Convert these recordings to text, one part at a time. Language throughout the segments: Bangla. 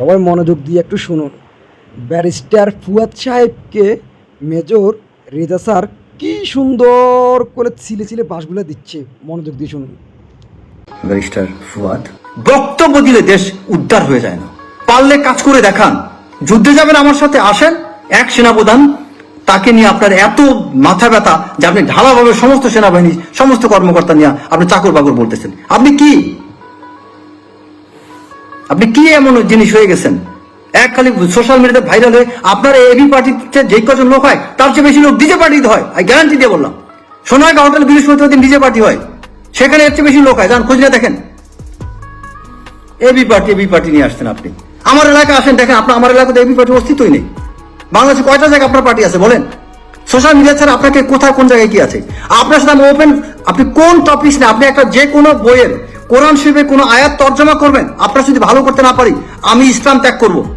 সবাই মনোযোগ দিয়ে একটু শুনুন। ব্যারিস্টার ফুয়াদ সাহেবকে মেজর রেজা স্যার কি সুন্দর করে ছিলে ছিলে বাসগুলো দিচ্ছে। মনোযোগ দিয়ে শুনুন। ব্যারিস্টার ফুয়াদ বক্তব্য দিলে দেশ উদ্ধার হয়ে যায় না। পারলে কাজ করে দেখান। যুদ্ধে যাবেন আমার সাথে আসেন। এক সেনাপ্রধান তাকে নিয়ে আপনার এত মাথা ব্যথা যে আপনি ঢালাভাবে সমস্ত সেনাবাহিনী সমস্ত কর্মকর্তা নিয়ে আপনি চাকর বাকর বলতেছেন। আপনি কি? আপনি কি এমন জিনিস হয়ে গেছেন? এক খালি সোশ্যাল মিডিয়াতে ভাইরাল হয়ে আপনার এবি পার্টিতে যে কজন লোক হয়, তার চেয়ে বেশি লোক ডিজে পার্টিতে হয় আমি গ্যারান্টি দিয়ে বললাম। সোনারগাঁ হোটেল বৃহস্পতিবার দিন ডিজে পার্টি হয়, সেখানে এর চেয়ে বেশি লোক হয়, যান, খোঁজ নিয়ে দেখেন। এবি পার্টি এবি পার্টি নিয়ে আসছেন আপনি। আমার এলাকায় আসেন, দেখেন, আপনার, আমার এলাকাতে এবি পার্টি অস্তিত্বই নেই। বাংলাদেশে কয়টা জায়গায় আপনার পার্টি আছে, বলেন? সোশ্যাল মিডিয়া ছাড়া আপনাকে কোথায়, কোন জায়গায় কি আছে? আপনার সাথে আমি ওপেন আপনি কোন টপিক না আপনি একটা যে কোনো বইয়ের কোরআন শরীফের কোনো আয়াত তর্জমা করবেন? আপনার যদি ভালো করতে না পারি, আমি ইসলাম ত্যাগ করব।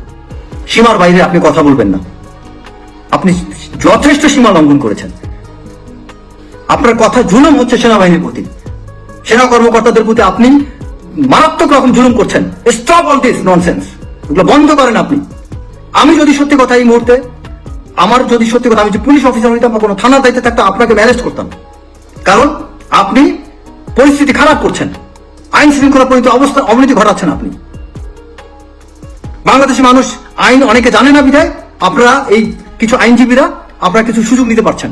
সীমার বাইরে আপনি কথা বলবেন না। আপনি যথেষ্ট সীমা লঙ্ঘন করেছেন। আপনার কথা জুলুম হচ্ছে সেনাবাহিনীর প্রতি। সেনা কর্মকর্তাদের প্রতি আপনি মারাত্মক রকম জুলুম করছেন। স্টপ অল দিস ননসেন্স এগুলো বন্ধ করেন আপনি। আমি যদি সত্যি কথা এই মুহূর্তে, আমার যদি সত্যি কথা, আমি যে পুলিশ অফিসার হইতাম বা কোনো থানার দায়িত্বে থাকতাম, আপনাকে ম্যানেজ করতাম। কারণ আপনি পরিস্থিতি খারাপ করছেন। আইন শৃঙ্খলা পরিণত অবস্থা অবনতি ঘটাচ্ছেন আপনি। বাংলাদেশের মানুষ আইন অনেকে জানে না বিধায়, আপনারা এই কিছু আইনজীবীরা আপনারা কিছু সুযোগ নিতে পারছেন।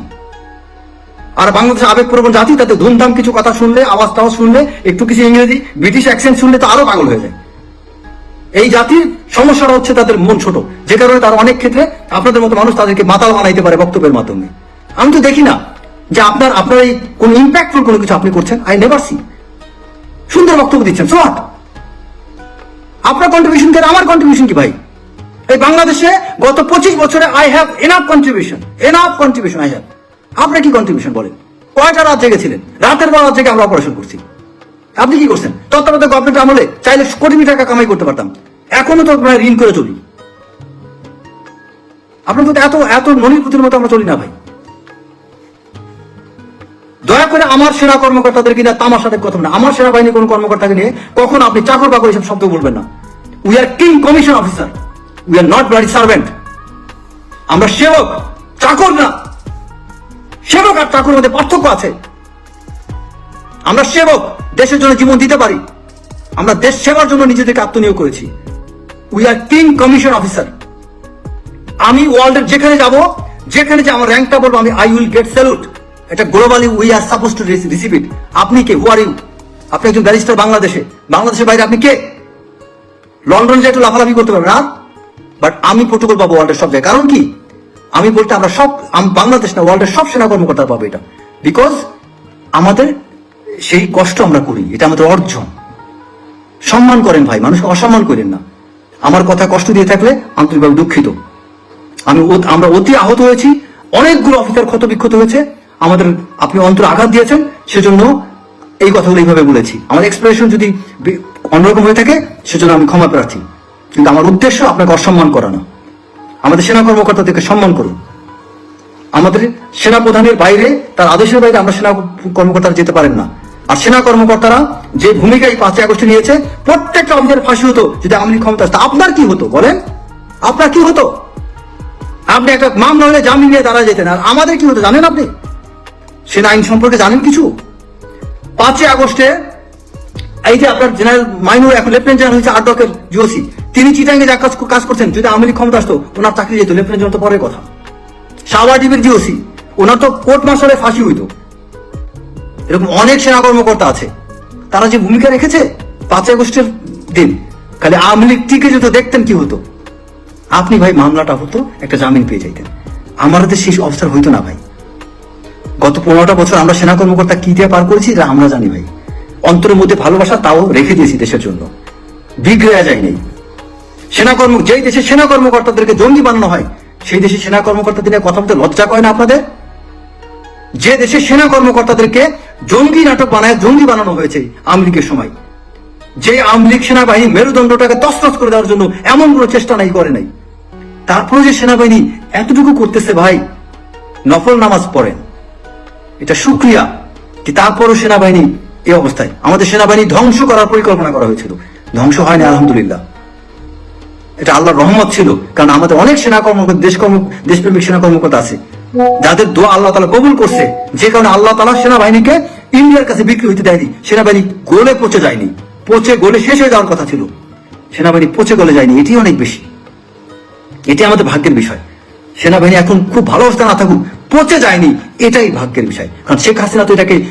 আর বাংলাদেশের আবেগপ্রবণ জাতি, তাতে ধুমধাম কিছু কথা শুনলে, আওয়াজ টাওয়াজ শুনলে, একটু কিছু ইংরেজি, ব্রিটিশ অ্যাকসেন্ট শুনলে তো আরও পাগল হয়ে যায়। এই জাতির সমস্যাটা হচ্ছে তাদের মন ছোট। যে কারণে তারা অনেক ক্ষেত্রে আপনাদের মতো মানুষ তাদেরকে মাতাল বানাইতে পারে বক্তব্যের মাধ্যমে। আমি তো দেখি না যে আপনার আপনার এই কোন ইম্প্যাক্টফুল কোনো কিছু আপনি করছেন? আই নেভার সি সুন্দর বক্তব্য দিচ্ছেন। সোয়াট আপনার কন্ট্রিবিউশন কি আর আমার কন্ট্রিবিউশন কি ভাই? এই বাংলাদেশে গত পঁচিশ বছরে I have enough contribution enough contribution I have আপনার কি কন্ট্রিবিউশন বলেন? কয়টা রাত জেগেছিলেন রাতের বেলা জেগে আমরা অপারেশন করছি। আপনি কি করছেন? তত্ত্বাবধায়ক গভর্নমেন্ট আমলে চাইলে কোটি টাকা কামাই করতে পারতাম। এখনও তো প্রায় ঋণ করে চলি। আপনার তো এত এত মনিপুতির মতো আমরা চলি না ভাই। দয়া করে আমার সেনা কর্মকর্তাদের কিনা তামাশাতে কথা না আমার সেনাবাহিনীর কোন কর্মকর্তাকে নিয়ে কখনো আপনি চাকর বাকর এসব শব্দ বলবেন না। We are king commission officer we are not bloody servant আমরা সেবক, চাকর না। সেবক আর চাকর মধ্যে পার্থক্য আছে। আমরা সেবক, দেশের জন্য জীবন দিতে পারি। আমরা দেশ সেবার জন্য নিজেদেরকে আত্মনিয়োগ করেছি। We are king commission officer আমি ওয়ার্ল্ডের যেখানে যাব, যেখানে যে আমার র্যাঙ্কটা বলব, আমি আই উইল গেট স্যালুট এটা globally we are suppose to receive it আপনি কে? হু আর ইউ আপনি একজন ব্যারিস্টার বাংলাদেশে। বাংলাদেশের বাইরে আপনি কে? লন্ডন যে একটু লাফালাফি করতে পারবেন না বাট আমি প্রোটোকল পাবো ওয়ার্ল্ডের সব জায়গায়। কারণ কি? আমি বলতে আমরা সব আম- বাংলাদেশ না ওয়ার্ল্ডের সব সেনা কর্মকর্তা পাবো এটা। বিকজ আমাদের সেই কষ্ট আমরা করি, এটা আমাদের অর্জন। সম্মান করেন ভাই, মানুষকে অসম্মান করেন না। আমার কথা কষ্ট দিয়ে থাকলে আন্তরিকভাবে দুঃখিত। আমি আমরা অতি আহত হয়েছি, অনেকগুলো অফিসার ক্ষত বিক্ষত হয়েছে। আমাদের আপনি অন্তর আঘাত দিয়েছেন, সেজন্য এই কথাগুলো এইভাবে বলেছি। আমার এক্সপ্রেশন যদি অন্যরকম হয়ে থাকে, সেজন্য আমি ক্ষমা প্রার্থী। কিন্তু আমার উদ্দেশ্য আপনাকে অসম্মান করা না আমাদের সেনা কর্মকর্তাদেরকে সম্মান করুন। আমাদের সেনা প্রধানের বাইরে, তার আদেশের বাইরে আমরা সেনা কর্মকর্তারা যেতে পারেন না। আর সেনা কর্মকর্তারা যে ভূমিকা এই পাঁচই আগস্টে নিয়েছে, প্রত্যেকটা অফিসার ফাঁসি হতো, যদি লীগ ক্ষমতা আসতো। আপনার কি হতো, বলেন? আপনার কি হতো? আপনি একটা মামলা হলে জামিন নিয়ে দাঁড়া যেতেন, আর আমাদের কি হতো, জানেন আপনি? সেনা আইন সম্পর্কে জানেন কিছু? পাঁচই আগস্টে এই যে আপনার জেনারেল মাইনুর এখন লেফটেন্যান্ট জেনারেল হয়েছে আটকের জিওসি। তিনি চিটাঙ্গে যা কাজ কাজ করছেন, যদি আওয়ামী লীগ ক্ষমতা আসতো, ওনার চাকরি যেত, লেফটেন্যান্ট জেনারেল তো পরের কথা। সাওয়া ডিবির জিওসি, ওনার তো কোর্ট মার্শালে ফাঁসি হইতো। এরকম অনেক সেনা কর্মকর্তা আছে। তারা যে ভূমিকা রেখেছে পাঁচই আগস্টের দিন, খালি আওয়ামী লীগ টিকে যেত, দেখতেন কি হতো। আপনি ভাই, মামলাটা হতো, একটা জামিন পেয়ে যাইতেন। আমার আমাদের শেষ অবস্থার হইতো না ভাই। গত পনেরোটা বছর আমরা সেনা কর্মকর্তা কি দিয়ে পার করেছি, এটা আমরা জানি ভাই। অন্তরের মধ্যে ভালোবাসা তাও রেখে দিয়েছি দেশের জন্য। বিগড়ে যায় নেই সেনা কর্ম, যেই দেশে সেনা কর্মকর্তাদেরকে জঙ্গি বানানো হয়, সেই দেশে সেনা কর্মকর্তাদের নিয়ে কথা বলতে লজ্জা করে না আপনাদের? যে দেশে সেনা কর্মকর্তাদেরকে জঙ্গি নাটক বানায়, জঙ্গি বানানো হয়েছে আওয়ামী লীগের সময়। যে আওয়ামী লীগ সেনাবাহিনী মেরুদণ্ডটাকে তসতস করে দেওয়ার জন্য এমন কোনো চেষ্টা নাই, করে নাই। তারপরে যে সেনাবাহিনী এতটুকু করতেছে ভাই, নফল নামাজ পড়েন। এটা সুক্রিয়া যে তারপরও সেনাবাহিনী এই অবস্থায়? আমাদের সেনাবাহিনী ধ্বংস করার পরিকল্পনা করা হয়েছিল। ধ্বংস হয়নি, আলহামদুলিল্লাহ। এটা আল্লাহর রহমত ছিল, কারণ আমাদের অনেক সেনা কর্মকর্তা দেশ কর্ম দেশপ্রেমিক সেনা কর্মকর্তা আছে। যাদের দোয়া আল্লাহ তালা কবুল করছে, যে কারণে আল্লাহ তালা সেনাবাহিনীকে ইন্ডিয়ার কাছে বিক্রি হইতে দেয়নি। সেনাবাহিনী গোলে পচে যায়নি। পচে গোলে শেষ হয়ে যাওয়ার কথা ছিল। সেনাবাহিনী পচে গলে যায়নি, এটি অনেক বেশি। এটি আমাদের ভাগ্যের বিষয়। সেনাবাহিনী এখন খুব ভালো অবস্থা না থাকুক পচে যায়নি, এটাই ভাগ্যের বিষয়। কারণ শেখ হাসিনা তো এটাকে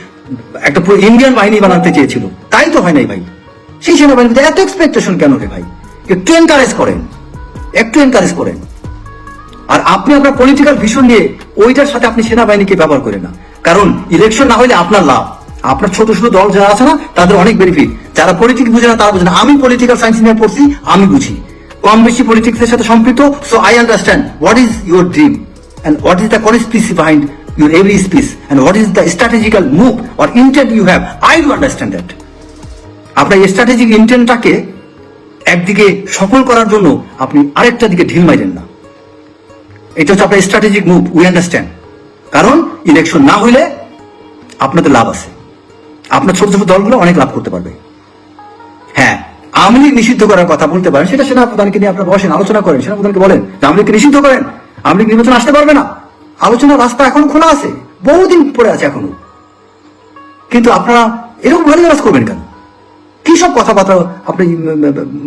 একটা পুরো ইন্ডিয়ান বাহিনী বানাতে চেয়েছিল। তাই তো হয় নাই ভাই। সেই সেনাবাহিনীতে এত এক্সপেকটেশন কেন রে ভাই? একটু এনকারেজ করেন। একটু এনকারেজ করেন। আর আপনি আপনার পলিটিক্যাল ভিশন নিয়ে ওইটার সাথে আপনি সেনাবাহিনীকে ব্যবহার করেন না। কারণ ইলেকশন না হলে আপনার লাভ। আপনার ছোট ছোট দল যারা আছে না, তাদের অনেক বেনিফিট যারা পলিটিক্স বুঝে না, তারা বুঝে না। আমি পলিটিক্যাল সায়েন্স নিয়ে পড়ছি, আমি বুঝি। কম বেশি পলিটিক্সের সাথে সম্পৃক্ত so I understand what is your dream and what is the conspiracy behind your every speech and what is the strategical move or intent you have I do understand that আপনার স্ট্র্যাটেজিক ইন্টেন্টটাকে একদিকে সফল করার জন্য আপনি আরেকটা দিকে ঢিল মাইলেন না। এটা হচ্ছে আপনার স্ট্র্যাটেজিক মুভ উই আন্ডারস্ট্যান্ড কারণ ইলেকশন না হইলে আপনাদের লাভ আছে। আপনার ছোট ছোট দলগুলো অনেক লাভ করতে পারবে। হ্যাঁ আওয়ামী নিষিদ্ধ করার কথা বলতে পারেন, সেটা সেনা প্রধানকে নিয়ে আপনারা বসেন, আলোচনা করেন সেনা প্রধানকে বলেন আওয়ামী লীগকে নিষিদ্ধ করেন। লীগ নির্বাচন আসতে পারবে না। আলোচনার রাস্তা এখন খোলা আছে। বহুদিন পড়ে আছে এখনও। কিন্তু আপনারা এরকম গালি করবেন কেন? কি সব কথাবার্তা আপনি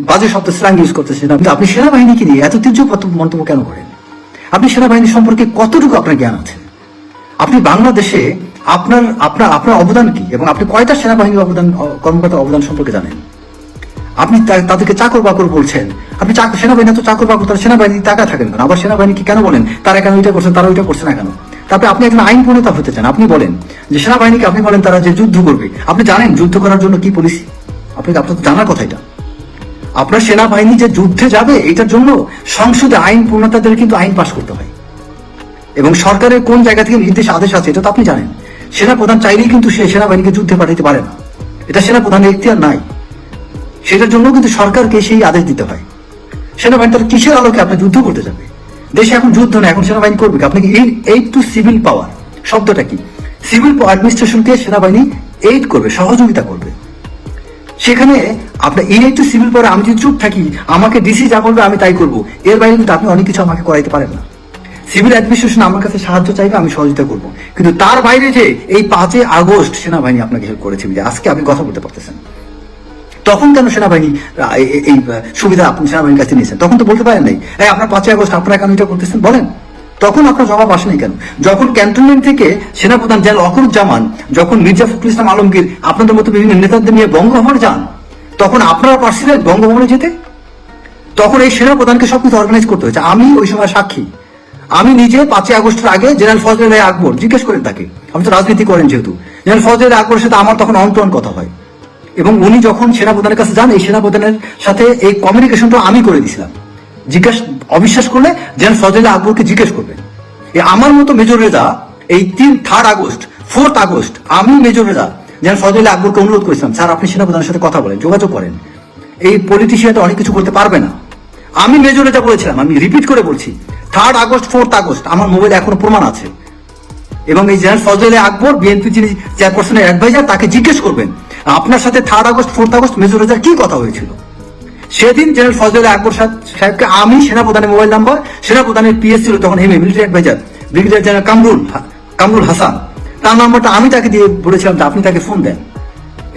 বাজে শব্দ স্ল্যাং ইউজ করতেছেন? আপনি আপনি সেনাবাহিনীকে নিয়ে এত তীর্য মন্তব্য কেন করেন? আপনি সেনাবাহিনী সম্পর্কে কতটুকু আপনার জ্ঞান আছে? আপনি বাংলাদেশে আপনার আপনার আপনার অবদান কি? এবং আপনি কয়টা সেনাবাহিনীর অবদান, কর্মকর্তার অবদান সম্পর্কে জানেন? আপনি তাদেরকে চাকর বাকর বলছেন। আপনি চাকর সেনাবাহিনী তো চাকর বাকর, তারা সেনাবাহিনী টাকা থাকেন কেন? আবার সেনাবাহিনীকে কেন বলেন? তারা কেন ওইটা করছেন তারা ওইটা করছে না কেন? তারপরে আপনি একজন আইন প্রণেতা হতে চান, আপনি বলেন যে সেনাবাহিনীকে আপনি বলেন তারা যে যুদ্ধ করবে। আপনি জানেন যুদ্ধ করার জন্য কি পলিসি আপনি আপনার জানার কথা এটা। আপনার সেনাবাহিনী যে যুদ্ধে যাবে, এটার জন্য সংসদে আইন পূর্ণতাদের কিন্তু আইন পাশ করতে হয়। এবং সরকারের কোন জায়গা থেকে নির্দেশ আদেশ আছে, এটা তো আপনি জানেন। সেনা প্রধান চাইলেই কিন্তু সে সেনাবাহিনীকে যুদ্ধে পাঠাতে পারে না। এটা সেনা প্রধানের ইখতিয়ার নাই। সেটার জন্য কিন্তু সরকারকে সেই আদেশ দিতে হয়। সেনাবাহিনী তার কিসের আলোকে আপনি যুদ্ধ করতে যাবে? দেশে এখন যুদ্ধ না এখন সেনাবাহিনী করবে আপনাকে এই এইড টু সিভিল পাওয়ার শব্দটা কি? সিভিল অ্যাডমিনিস্ট্রেশনকে সেনাবাহিনী এইড করবে, সহযোগিতা করবে। সেখানে আপনার এই একটু সিভিল পরে আমি যদি চুপ থাকি, আমাকে ডিসি যা বলবে আমি তাই করব। এর বাইরে কিন্তু আপনি অনেক কিছু আমাকে করাইতে পারেন না। সিভিল অ্যাডমিনিস্ট্রেশন আমার কাছে সাহায্য চাইবে, আমি সহযোগিতা করব। কিন্তু তার বাইরে যে এই পাঁচই আগস্ট সেনাবাহিনী আপনাকে হেল্প করেছে আজকে আপনি কথা বলতে পারতেছেন তখন কেন সেনাবাহিনী এই- সুবিধা আপনি সেনাবাহিনীর কাছে নিয়েছেন? তখন তো বলতে পারেন নাই। এই আপনার পাঁচই আগস্ট আপনারা কেন এটা করতেছেন? বলেন। তখন আপনার জবাব আসেনি কেন? যখন ক্যান্টনমেন্ট থেকে সেনাপ্রধান জেনারেল অকরুজ্জামান, যখন মির্জা ফখরুল ইসলাম আলমগীর আপনাদের মতো বিভিন্ন নেতাদের নিয়ে বঙ্গভবনে যান, তখন আপনারা পারছিলেন বঙ্গভবনে যেতে? তখন এই সেনাপ্রধানকে সবকিছু অর্গানাইজ করতে হয়েছে। আমি ওই সময় সাক্ষী। আমি নিজে পাঁচই আগস্টের আগে জেনারেল ফজল আকবর, জিজ্ঞেস করেন তাকে। আপনি তো রাজনীতি করেন যেহেতু। জেনারেল ফজল আকবরের সাথে আমার তখন অন্তরন কথা হয়। এবং উনি যখন সেনাপ্রধানের কাছে যান, এই সেনাপ্রধানের সাথে এই কমিউনিকেশনটা আমি করে দিয়েছিলাম জিজ্ঞেস, অবিশ্বাস করলে জেনারেল ফজল আকবরকে জিজ্ঞেস করবেন। আমার মতো মেজর রেজা, এই তিন থার্ড আগস্ট ফোর্থ আগস্ট, আমি মেজর রেজা জেনারেল ফজল আকবরকে অনুরোধ করেছিলাম, স্যার, আপনি সেনাপ্রধানের সাথে কথা বলেন, যোগাযোগ করেন। এই পলিটিশিয়ানটা অনেক কিছু করতে পারবে না। আমি মেজর রেজা বলেছিলাম, আমি রিপিট করে বলছি থার্ড আগস্ট ফোর্থ আগস্ট, আমার মোবাইলে এখনও প্রমাণ আছে। এবং এই জেনারেল ফজলে আকবর বিএনপি যিনি চেয়ারপারসনের অ্যাডভাইজার তাকে জিজ্ঞেস করবেন আপনার সাথে third August fourth August major রেজার কি কথা হয়েছিল? সেদিন জেনারেল ফজলে আকবর সাহেবকে আমি সেনাপ্রধানের মোবাইল নাম্বার সেনাপ্রধানের পিএস ছিল তখন হেমে military adviser brigadier general Kamrul Kamrul Hasan. তার নাম্বারটা আমি তাকে দিয়ে বলেছিলাম আপনি তাকে ফোন দেন।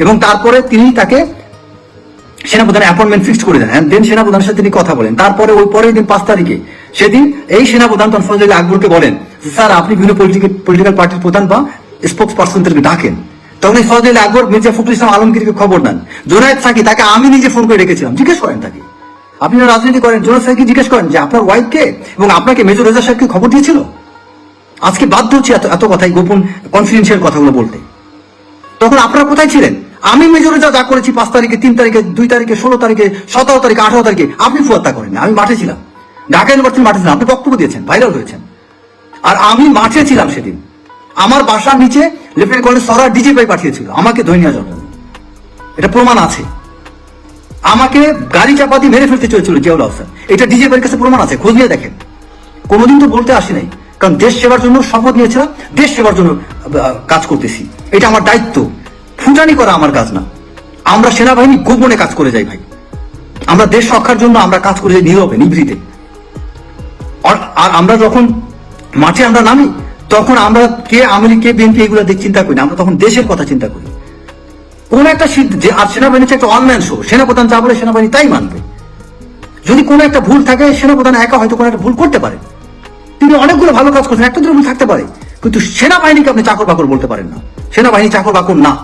এবং তারপরে তিনি তাকে সেনাপ্রধানের অ্যাপয়েন্টমেন্ট ফিক্সড করে দেন। দেন সেনাপ্রধানের সাথে তিনি কথা বলেন। তারপরে ওই পরের দিন পাঁচ তারিখে সেদিন এই সেনাপ্রধান তখন ফজল আকবরকে বলেন স্যার, আপনি বিভিন্ন পলিটিক্যাল পার্টির প্রধান বা স্পোক্স পার্সনদেরকে ডাকেন। তখন ফজল আকবর মির্জা ফখরুল ইসলাম আলমগীরকে খবর দেন। জোনায়েদ সাকি তাকে আমি নিজে ফোন করে রেখেছিলাম জিজ্ঞেস করেন তাকে। আপনি রাজনীতি করেন, জোনায়েদ সাকি জিজ্ঞেস করেন যে, আপনার ওয়াইফকে এবং আপনাকে মেজর রেজা সাহেবকে খবর দিয়েছিল? আজকে বাধ্য হচ্ছে এত এত কথাই গোপন কনফিডেন্সিয়াল কথাগুলো বলতে। তখন আপনারা কোথায় ছিলেন? আমি মেজরে যা যা করেছি পাঁচ তারিখে, তিন তারিখে, দুই তারিখে, ষোলো তারিখে, সতেরো তারিখে, আঠারো তারিখে, আপনি ফুয়াত্তা করেন আমি মাঠে ছিলাম। ঢাকা ইউনিভার্সিটি মাঠে ছিলাম। আপনি বক্তব্য দিয়েছেন ভাইরাল হয়েছেন। আর আমি মাঠে ছিলাম সেদিন। আমার বাসার নিচে লেফটেন্যান্ট কর্নেল সরার ডিজি পাঠিয়েছিল, আমাকে ধরে নেওয়ার জন্য এটা প্রমাণ আছে। আমাকে গাড়ি চাপা দিয়ে মেরে ফেলতে চেয়েছিল জিয়াউল আহসান। এটা ডিজি ভাইয়ের কাছে প্রমাণ আছে, খোঁজ নিয়ে দেখেন। কোনোদিন তো বলতে আসি নাই, কারণ দেশ সেবার জন্য শপথ নিয়েছিলাম, দেশ সেবার জন্য কাজ করতেছি। এটা আমার দায়িত্ব। ফুটানি করা আমার কাজ না। আমরা সেনাবাহিনী গোপনে কাজ করে যাই ভাই। আমরা দেশ রক্ষার জন্য আমরা কাজ করি নীরবে, নিভৃতে। আর আমরা যখন মাঠে আমরা নামি তখন আমরা কে লীগ, কে বিএনপি এগুলো চিন্তা করি না। আমরা তখন দেশের কথা চিন্তা করি। কোন একটা যে আর সেনাবাহিনী একটা অনম্যান শো সেনাপ্রধান যা বলে সেনাবাহিনী তাই মানবে। যদি কোনো একটা ভুল থাকে সেনাপ্রধান একা হয়তো কোনো একটা ভুল করতে পারে। তিনি অনেকগুলো ভালো কাজ করছেন একটা দুটো ভুল থাকতে পারে। কিন্তু সেনাবাহিনীকে আপনি চাকর বাকর বলতে পারেন না। সেনাবাহিনী চাকর বাকর না।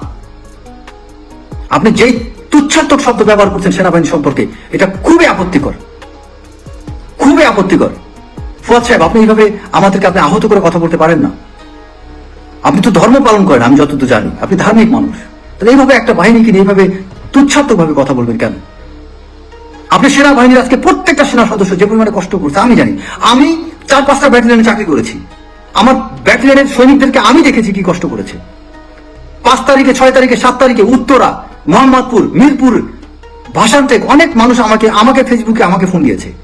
আপনি যেই তুচ্ছাত্মক শব্দ ব্যবহার করছেন সেনাবাহিনী সম্পর্কে এটা খুবই আপত্তিকর। খুবই আপত্তিকর। ফুয়াদ সাহেব, আপনি এইভাবে আমাদেরকে আপনি আহত করে কথা বলতে পারেন না। আপনি তো ধর্ম পালন করেন, আমি যতদূর জানি। আপনি ধার্মিক মানুষ। তাহলে এইভাবে একটা বাহিনীকে নিয়ে এইভাবে তুচ্ছাত্মক ভাবে কথা বলবেন কেন? আপনি সেনাবাহিনীর আজকে প্রত্যেকটা সেনা সদস্য যে পরিমাণে কষ্ট করছে, আমি জানি। আমি চার, পাঁচটা ব্যাটালিয়নে চাকরি করেছি। আমার ব্যাটালিয়নের সৈনিকদেরকে আমি দেখেছি কি কষ্ট করেছে। পাঁচ তারিখে, ছয় তারিখে, সাত তারিখে উত্তরা, মোহাম্মদপুর, মিরপুর ভাষান্তেক অনেক মানুষ আমাকে আমাকে ফেসবুকে আমাকে ফোন দিয়েছে।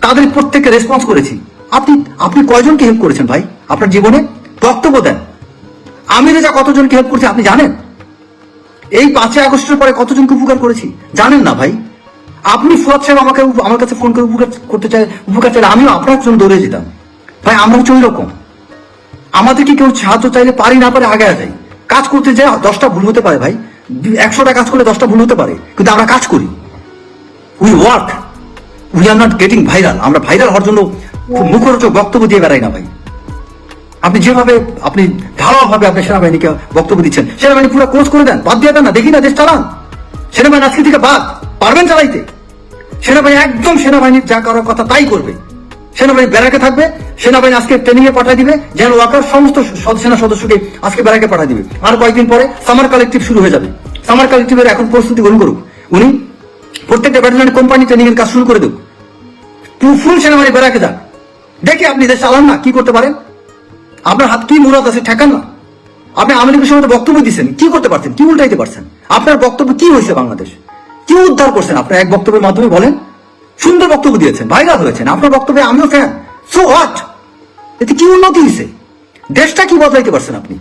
তাদের প্রত্যেককে রেসপন্স করেছি। আপনি আপনি কয়জনকে হেল্প করেছেন ভাই? আপনার জীবনে বক্তব্য দেন। আমি যা কতজনকে হেল্প করছি, আপনি জানেন? এই পাঁচই আগস্টের পরে কতজনকে উপকার করেছি? জানেন না ভাই। আপনি ফুয়াদ সাহেব আমাকে আমার কাছে ফোন করে উপকার করতে চাই, উপকার চাইলে আমিও আপনার জন্য দৌড়ে যেতাম। ভাই, আমরা হচ্ছে ওই রকম। আমাদের কি কেউ সাহায্য চাইলে পারি না পারে আগে যাই কাজ করতে যাই দশটা ভুল হতে পারে ভাই। একশোটা কাজ করলে দশটা ভুল হতে পারে। কিন্তু আমরা কাজ করি। We work we are not getting viral আমরা ভাইরাল হওয়ার জন্য খুব মুখরোচক বক্তব্য দিয়ে বেড়াই না ভাই। আপনি যেভাবে, আপনি ঢালাওভাবে আপনি সেনাবাহিনীকে বক্তব্য দিচ্ছেন, সেনাবাহিনী পুরো কোর্স করে দেন, বাদ দিয়ে দেন না, দেখি না দেশ চালান। সেনাবাহিনী আজকে থেকে বাদ, পারবেন চালাইতে। সেনাবাহিনী একদম সেনাবাহিনীর যা করার কথা তাই করবে। সেনাবাহিনী ব্যারাকে থাকবে, সেনাবাহিনী আজকে ট্রেনিং এ পাঠিয়ে দিবে যেন ওয়াকার সমস্ত সেনা সদস্যকে আজকে ব্যারাকে পাঠিয়ে দিবে। আর কয়েকদিন পরে সামার কালেকটিভ শুরু হয়ে যাবে। সামার কালেকটিভের এখন প্রস্তুতি গ্রহণ করুক। উনি প্রত্যেকটা ব্যাটালিয়নে কোম্পানি ট্রেনিং এর কাজ শুরু করে দেব ফুল সেনাবাহিনী ব্যারাকে যান দেখি আপনি দেশ চালান না, কি করতে পারেন? আপনার হাত কি মুরাদ আছে, ঠেকান না। আপনি সময় তো বক্তব্য দিচ্ছেন কি করতে পারছেন, কি উল্টাইতে পারছেন? আপনার বক্তব্য কি হয়েছে বাংলাদেশ? কি উদ্ধার করছেন? আপনার এক বক্তব্যের মাধ্যমে বলেন। সুন্দর বক্তব্য দিয়েছেন, ভাইরাল হয়েছেন। আপনার বক্তব্যে আমিও ফ্যান সো হোয়াট এতে কি উন্নতি হয়েছে? দেশটা কি বদলাইতে পারছেন আপনি?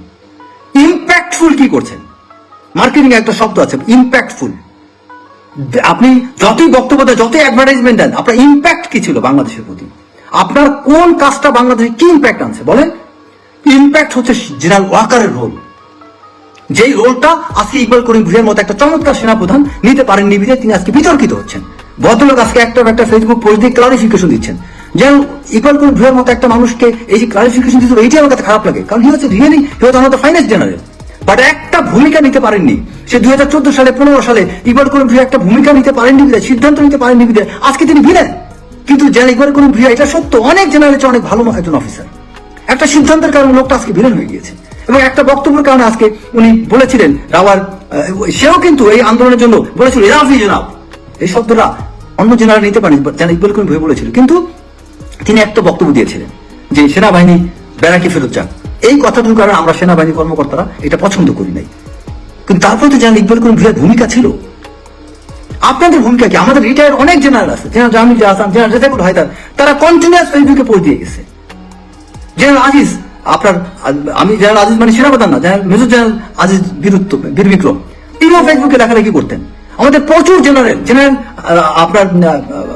ইম্প্যাক্টফুল কি করছেন? মার্কেটিং একটা শব্দ আছে ইম্প্যাক্টফুল আপনি যতই বক্তব্য দেন, যতই অ্যাডভার্টাইজমেন্ট দেন, আপনার ইম্প্যাক্ট কি ছিল বাংলাদেশের প্রতি? আপনার কোন কাজটা বাংলাদেশে কি ইম্প্যাক্ট আনছে বলেন? ইম্প্যাক্ট হচ্ছে জেনারেল ওয়াকারের রোল যেই রোলটা আজকে ইকবাল করিম ভুইয়ের মতো একটা চমৎকার সেনাপ্রধান নিতে পারেন বিধে তিনি আজকে বিতর্কিত হচ্ছেন। ভদ্রলোক আজকে একটা একটা ফেসবুক পোস্ট দিয়ে ক্লারিফিকেশন দিচ্ছেন। যেন ইকবাল করিম ভুইয়ের মতো একটা মানুষকে এই যে ক্লারিফিকেশন দিতে এইটাই আমার কাছে খারাপ লাগে। কারণ হি হচ্ছে রিয়েলি হি হচ্ছে আমাদের ফাইন্যান্স জেনারেল বাট একটা ভূমিকা নিতে পারেননি। সে দুই হাজার চোদ্দ সালে, পনেরো সালে ইকবাল করিম ভুইয়া একটা ভূমিকা নিতে পারেননি বিধে সিদ্ধান্ত নিতে পারেননি বিধে আজকে তিনি ভিলেন। কিন্তু জেনারেল ইকবাল করিম ভুইয়া এটা সত্য, অনেক জেনারেল অনেক ভালো একজন অফিসার। একটা সিদ্ধান্তের কারণে লোকটা আজকে ভিলেন হয়ে গিয়েছে। এবং একটা বক্তব্যের কারণে আজকে উনি বলেছিলেন, রাওয়ার সেও কিন্তু এই আন্দোলনের জন্য বলেছিল ইজ এনাফ এই শব্দটা অন্য জেনারেল নিতে পারেন যেন ইকবাল করিম ভুইয়া বলেছিল। কিন্তু তিনি একটা বক্তব্য দিয়েছিলেন যে, সেনাবাহিনী ব্যারাকে ফেরত যাক এই কথাটির কারণে আমরা সেনাবাহিনী কর্মকর্তারা এটা পছন্দ করি নাই। কিন্তু তারপরে তো জেনারেল ইকবাল করিম ভুইয়ার ভূমিকা ছিল? আপনাদের ভূমিকা কি? আমাদের রিটায়ার্ড অনেক জেনারেল আছে জেনারেল জামিল আসাম জেনারেল রেজাকুল হায়দার, তারা কন্টিনিউয়াস ফেসবুকে পোস্ট দিয়ে গেছে। জেনারেল আজিজ, আপনার, আমি জেনারেল আজিজ মানে সেনাপ্রধান না জেনারেল মেজর জেনারেল আজিজ বীরত্ব বীর বিক্রম। তিনিও ফেসবুকে লেখালেখি করতেন। আমাদের প্রচুর জেনারেল জেনারেল আপনার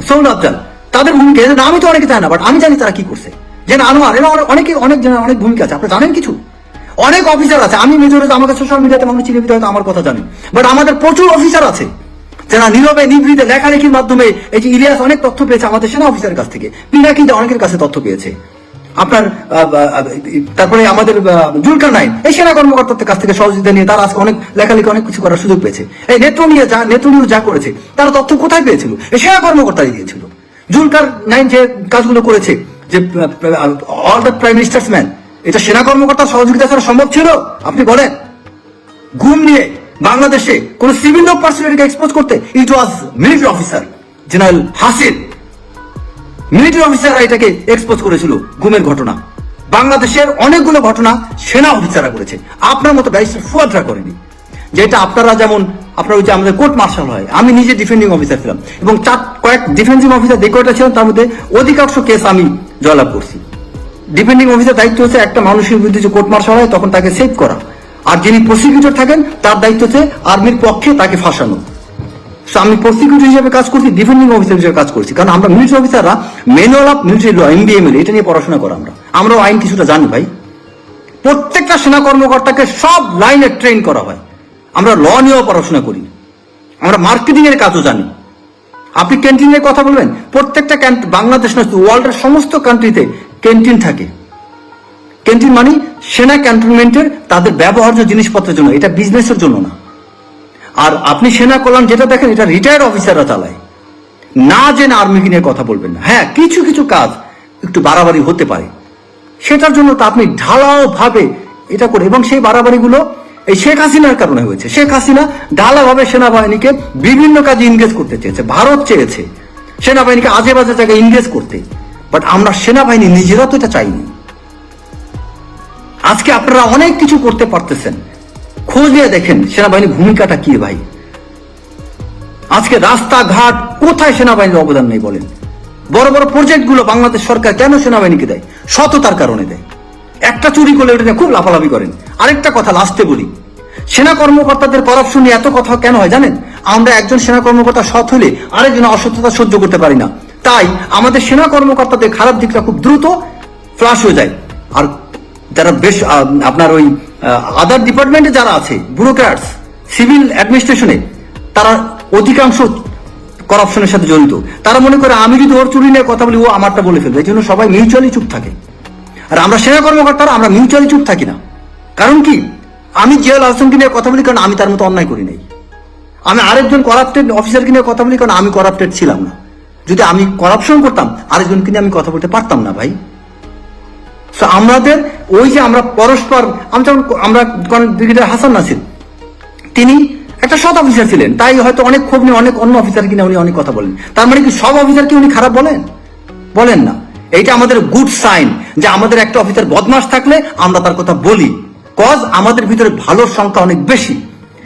সৌল আফজাল, তাদের ভূমিকা আমি তো অনেকে জানি না বাট আমি জানি তারা কি করছে। জেনারেল আনোয়ার, এরা অনেকে অনেক জেনারেল অনেক ভূমিকা আছে। আপনারা জানেন কিছু? অনেক অফিসার আছে। আমি মেজর আমাকে সোশ্যাল মিডিয়াতে মানুষ চিনে হয়তো আমার কথা জানেন। বাট আমাদের প্রচুর অফিসার আছে। যারা নীরবে, নিভৃতে লেখালেখির মাধ্যমে এই যে ইলিয়াস অনেক তথ্য পেয়েছে আমাদের সেনা অফিসারের কাছ থেকে। পিনাকিতে অনেকের কাছে তথ্য পেয়েছে। আপনার তারপরে আমাদের জুলকার নাইন, এই সেনা কর্মকর্তাদের কাছ থেকে সহযোগিতা নিয়ে তারা আজকে অনেক লেখালেখি, অনেক কিছু করার সুযোগ পেয়েছে। এই নেত্র নিয়ে যা নেত্র নিয়ে যা করেছে, তারা তথ্য কোথায় পেয়েছিল? এই সেনা কর্মকর্তাই দিয়েছিল। জুলকার নাইন যে কাজগুলো করেছে যে all the prime ministers man এটা সেনা কর্মকর্তা সহযোগিতা ছাড়া সম্ভব ছিল? আপনি বলেন। ঘুম নিয়ে বাংলাদেশে কোন সিভিল পার্সোনালিটিকে এক্সপোজ করতে it was military officer general Hasin military অফিসাররা এটাকে এক্সপোজ করেছিল ঘুমের ঘটনা। বাংলাদেশের অনেকগুলো ঘটনা সেনা অফিসাররা করেছে। আপনার মতো ব্যারিস্টার ফুয়াদরা করেনি। যেটা আপনারা যেমন, আপনার ওই যে আমাদের কোর্ট মার্শাল হয়, আমি নিজে ডিফেন্ডিং অফিসার ছিলাম। এবং চার, কয়েক ডিফেন্সিভ অফিসার যে কয়টা ছিলেন তার মধ্যে অধিকাংশ কেস আমি জয়লাভ করছি। ডিপেন্ডিং অফিসার দায়িত্ব হচ্ছে একটা মানুষের বিরুদ্ধে যে কোর্ট মার্শাল হয়, তখন তাকে সেভ করা। আর যিনি প্রসিকিউটর থাকেন, তার দায়িত্ব হচ্ছে আর্মির পক্ষে তাকে ফাঁসানো। আমি প্রসিকিউটর হিসেবে কাজ করছি ডিফেন্ডিং অফিসার হিসেবে কাজ করছি। কারণ আমরা মিলিটারি অফিসাররা manual of military law MBML এটা নিয়ে পড়াশোনা করা আমরা। আমরাও আইন কিছুটা জানি ভাই। প্রত্যেকটা সেনা কর্মকর্তাকে সব লাইনে ট্রেন করা হয়। আমরা ল নিয়েও পড়াশোনা করি। আমরা মার্কেটিং এর কাজও জানি। আপনি ক্যান্টিনের কথা বলবেন? প্রত্যেকটা বাংলাদেশ নয় ওয়ার্ল্ডের সমস্ত কান্ট্রিতে ক্যান্টিন থাকে। ক্যান্টিন মানে সেনা ক্যান্টনমেন্টের তাদের ব্যবহার্য জিনিসপত্রের জন্য, এটা বিজনেসের জন্য না। আর আপনি সেনা কল্যাণ যেটা দেখেন, এটা রিটায়ার্ড অফিসাররা চালায়। না জেনে আর্মি নিয়ে কথা বলবেন না। হ্যাঁ কিছু কিছু কাজ একটু বাড়াবাড়ি হতে পারে। সেটার জন্য তো আপনি ঢালাও ভাবে এটা করে এবং সেই বাড়াবাড়িগুলো এই শেখ হাসিনার কারণে হয়েছে। শেখ হাসিনা ঢালাভাবে সেনাবাহিনীকে বিভিন্ন কাজে ইনগেজ করতে চেয়েছে, ভারত চেয়েছে। সেনাবাহিনীকে আজে বাজে জায়গায় ইনগেজ করতে। বাট আমরা সেনাবাহিনী নিজেরা তো এটা চাইনি। আজকে আপনারা অনেক কিছু করতে পারতেছেন। খোঁজ নিয়ে দেখেন সেনাবাহিনীর ভূমিকাটা কি ভাই। আজকে রাস্তাঘাট কোথায় সেনাবাহিনীর অবদান নেই বলেন। বড় বড় প্রজেক্টগুলো বাংলাদেশ সরকার কেন সেনাবাহিনীকে দেয়? সততার কারণে দেয়। একটা চুরি করলে ওটা খুব লাফালাফি করেন। আরেকটা কথা লাস্টে বলি। সেনা কর্মকর্তাদের করাপশন নিয়ে এত কথা কেন হয় জানেন? আমরা একজন সেনা কর্মকর্তা সৎ হলে আরেকজন অসততা সহ্য করতে পারি না। তাই আমাদের সেনা কর্মকর্তাদের খারাপ দিকটা খুব দ্রুত ফ্লাশ হয়ে যায়। আর যারা বেশ আপনার ওই আদার ডিপার্টমেন্টে যারা আছে ব্যুরোক্র্যাটস সিভিল অ্যাডমিনিস্ট্রেশনে তারা অধিকাংশ করাপশনের সাথে জড়িত। তারা মনে করে, আমি যদি ওর চুরি নিয়ে কথা বলি, ও আমারটা বলে ফেলবে। এই জন্য সবাই মিউচুয়ালি চুপ থাকে। আর আমরা সেনা কর্মকর্তারা, আমরা মিউচুয়ালি চুপ থাকি না। কারণ কি? আমি জিয়াল হাসানকে নিয়ে কথা বলি কারণ আমি তার মতো অন্যায় করি নাই। আমি আরেকজন করাপ্টেড অফিসারকে নিয়ে কথা বলি কারণ আমি করাপ্টেড ছিলাম না। যদি আমি করাপশন করতাম, আরেকজনকে নিয়ে আমি কথা বলতে পারতাম না ভাই। তো আমাদের ওই যে আমরা পরস্পর, আমি যেমন আমরা ব্রিগেডিয়ার হাসান নাসির, তিনি একটা সৎ অফিসার ছিলেন। তাই হয়তো অনেক ক্ষোভ নিয়ে, অনেক অন্য অফিসার কিনে উনি অনেক কথা বলেন। তার মানে কি সব অফিসারকে উনি খারাপ বলেন? বলেন না। এইটা আমাদের গুড সাইন যে আমাদের একটা অফিসার বদমাস থাকলে আমরা তার কথা বলি। কজ আমাদের ভিতরে ভালোর সংখ্যা অনেক বেশি।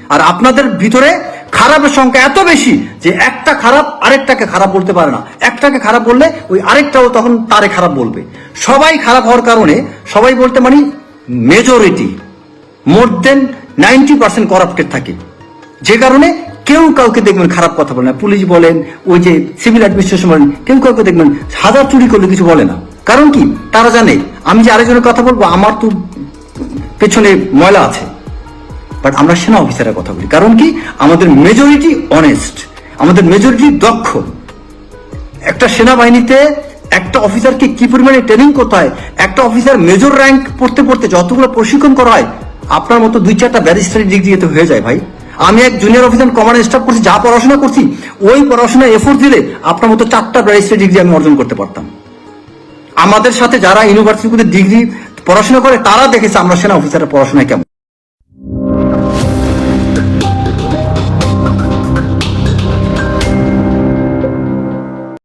আর আপনাদের ভিতরে খারাপের সংখ্যা এত বেশি যে একটা খারাপ আরেকটাকে খারাপ বলতে পারে না। একটাকে খারাপ বললে ওই আরেকটাও তখন তারে খারাপ বলবে। সবাই খারাপ হওয়ার কারণে সবাই বলতে মানে majority more than ninety percent corrupted থাকে। যে কারণে কেউ কাউকে দেখবেন খারাপ কথা বলে না। পুলিশ বলেন, ওই যে সিভিল অ্যাডমিনিস্ট্রেশন বলেন, কেউ কাউকে দেখবেন হাজার চুরি করলে কিছু বলে না। কারণ কি? তারা জানে, আমি যে আরেকজনের কথা বলব, আমার তো পেছনে ময়লা আছে। বাট আমরা সেনা অফিসারের কথা বলি। কারণ কি? আমাদের মেজরিটি অনেস্ট আমাদের মেজরিটি দক্ষ। একটা সেনাবাহিনীতে একটা অফিসারকে কি পরিমাণে ট্রেনিং করতে হয়? একটা অফিসার মেজর র্যাঙ্ক পড়তে পড়তে যতগুলো প্রশিক্ষণ করা হয়, আপনার মতো দুই চারটা ব্যারিস্টারি ডিগ্রি এতে হয়ে যায় ভাই। আমি এক জুনিয়র অফিসার কমান্ড স্টাফ করছি, যা পড়াশোনা করছি, ওই পড়াশোনা এফোর্ট দিলে আপনার মতো চারটা ব্যারিস্টার ডিগ্রি আমি অর্জন করতে পারতাম। আমাদের সাথে যারা ইউনিভার্সিটিতে ডিগ্রি পড়াশোনা করে, তারা দেখেছে আমরা সেনা অফিসারের পড়াশোনায় কেমন।